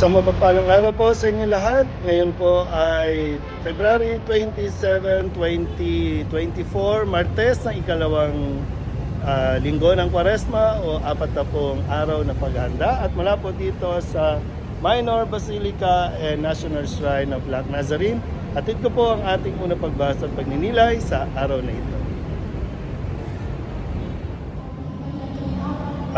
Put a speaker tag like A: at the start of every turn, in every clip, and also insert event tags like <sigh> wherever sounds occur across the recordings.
A: Isang mapagpalang araw po sa inyo lahat. Ngayon po ay February 27, 2024, Martes ng ikalawang ah, linggo ng Kwaresma o apat na pong araw na paghanda. At mula po dito sa Minor Basilica and National Shrine of Black Nazarene, atid ko po ang ating unang pagbasa at pagninilay sa araw na ito.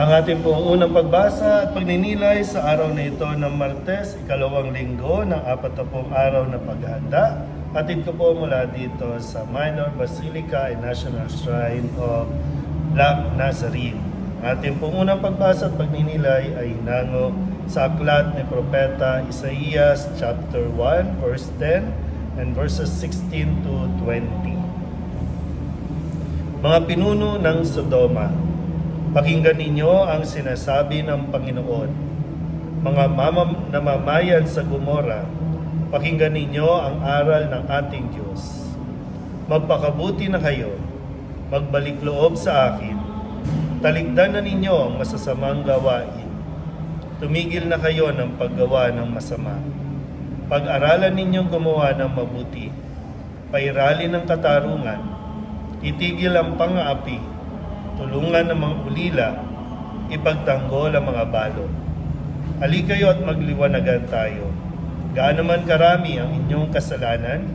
A: Ang ating pong unang pagbasa at pagninilay sa araw na ito ng Martes, ikalawang linggo ng apat na pong araw na paghanda. Atid ko po mula dito sa Minor Basilica and National Shrine of Black Nazarene. Ang ating pong unang pagbasa at pagninilay ay hinango sa aklat ni Propeta Isaías chapter 1 verse 10 and verses 16 to 20. Mga pinuno ng Sodoma, Pakinggan ninyo ang sinasabi ng Panginoon. Mga mamam namamayan sa Gomora, pakinggan ninyo ang aral ng ating Diyos. Magpakabuti na kayo, magbalik loob sa akin, talikdan na ninyo ang masasamang gawain. Tumigil na kayo ng paggawa ng masama. Pag-aralan ninyong gumawa ng mabuti, pairali ng katarungan, itigil ang pang-aapi, tulungan ng mga ulila, ipagtanggol ang mga balot. Ali kayo at magliwanagan tayo. Gaano man karami ang inyong kasalanan,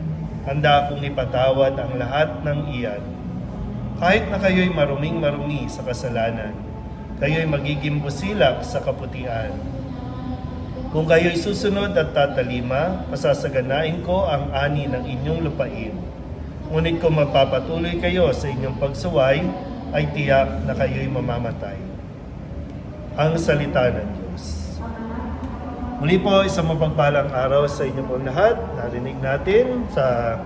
A: handa akong ipatawad ang lahat ng iyan. Kahit na kayo'y maruming marumi sa kasalanan, kayo'y magiging busilak sa kaputian. Kung kayo'y susunod at tatalima, pasasaganain ko ang ani ng inyong lupain. Ngunit kung magpapatuloy kayo sa inyong pagsuway, ay tiyak na kayo'y mamamatay. Ang salita ng Diyos. Muli po, isang mapagpalang araw sa inyo po lahat. Narinig natin sa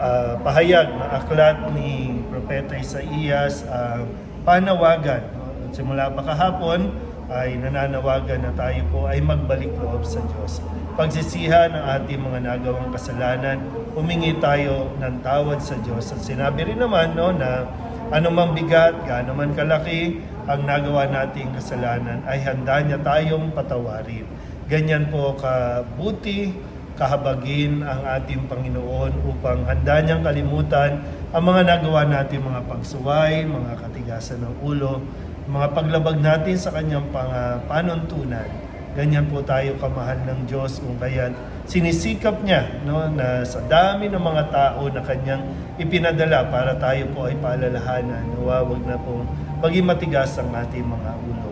A: ah, pahayag ng aklat ni Propeta Isaías ang panawagan. no? At simula pa kahapon ay nananawagan na tayo po ay magbalik loob sa Diyos. Pagsisihan ng ating mga nagawang kasalanan, humingi tayo ng tawad sa Diyos. At sinabi rin naman no, na anumang bigat, gaano man kalaki ang nagawa nating kasalanan ay handa niya tayong patawarin. Ganyan po kabuti, kahabagin ang ating Panginoon upang handa niyang kalimutan ang mga nagawa natin mga pagsuway, mga katigasan ng ulo, mga paglabag natin sa kanyang pang, panuntunan. Ganyan po tayo kamahal ng Diyos kung kaya sinisikap niya no, na sa dami ng mga tao na kanyang ipinadala para tayo po ay paalalahanan. Nawa, wag na pong maging matigas ang ating mga ulo.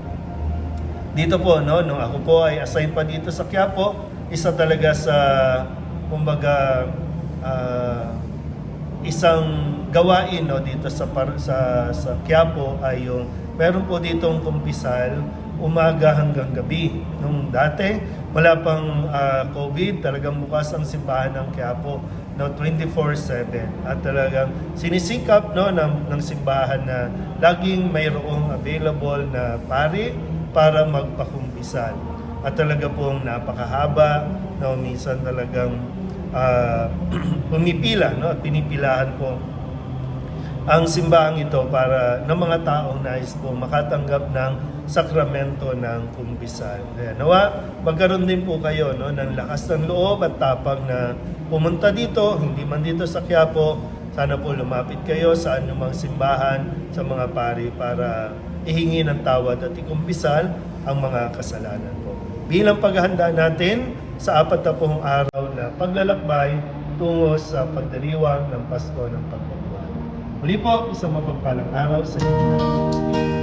A: Dito po, no, nung ako po ay assign pa dito sa Quiapo, isa talaga sa, kumbaga, ah, isang gawain no dito sa sa sa Quiapo ay yung meron po ditong kumpisal umaga hanggang gabi. Nung dati, wala pang ah, COVID, talagang bukas ang simbahan ng Quiapo no 24/7 at talagang sinisikap no ng, ng simbahan na laging mayroong available na pari para magpakumpisal. At talaga pong napakahaba, no minsan talagang ah, <clears throat> pumipila no at pinipilahan po ang simbahang ito para ng mga taong nais po makatanggap ng sakramento ng kumpisan. Kaya nawa, magkaroon din po kayo no, ng lakas ng loob at tapang na pumunta dito, hindi man dito sa Quiapo, sana po lumapit kayo sa anumang simbahan, sa mga pari para ihingi ng tawad at ikumpisal ang mga kasalanan po. Bilang paghahanda natin sa apat na araw na paglalakbay tungo sa pagdiriwang ng Pasko ng Pagbabago. Muli po, isang mapagpalang araw sa inyo.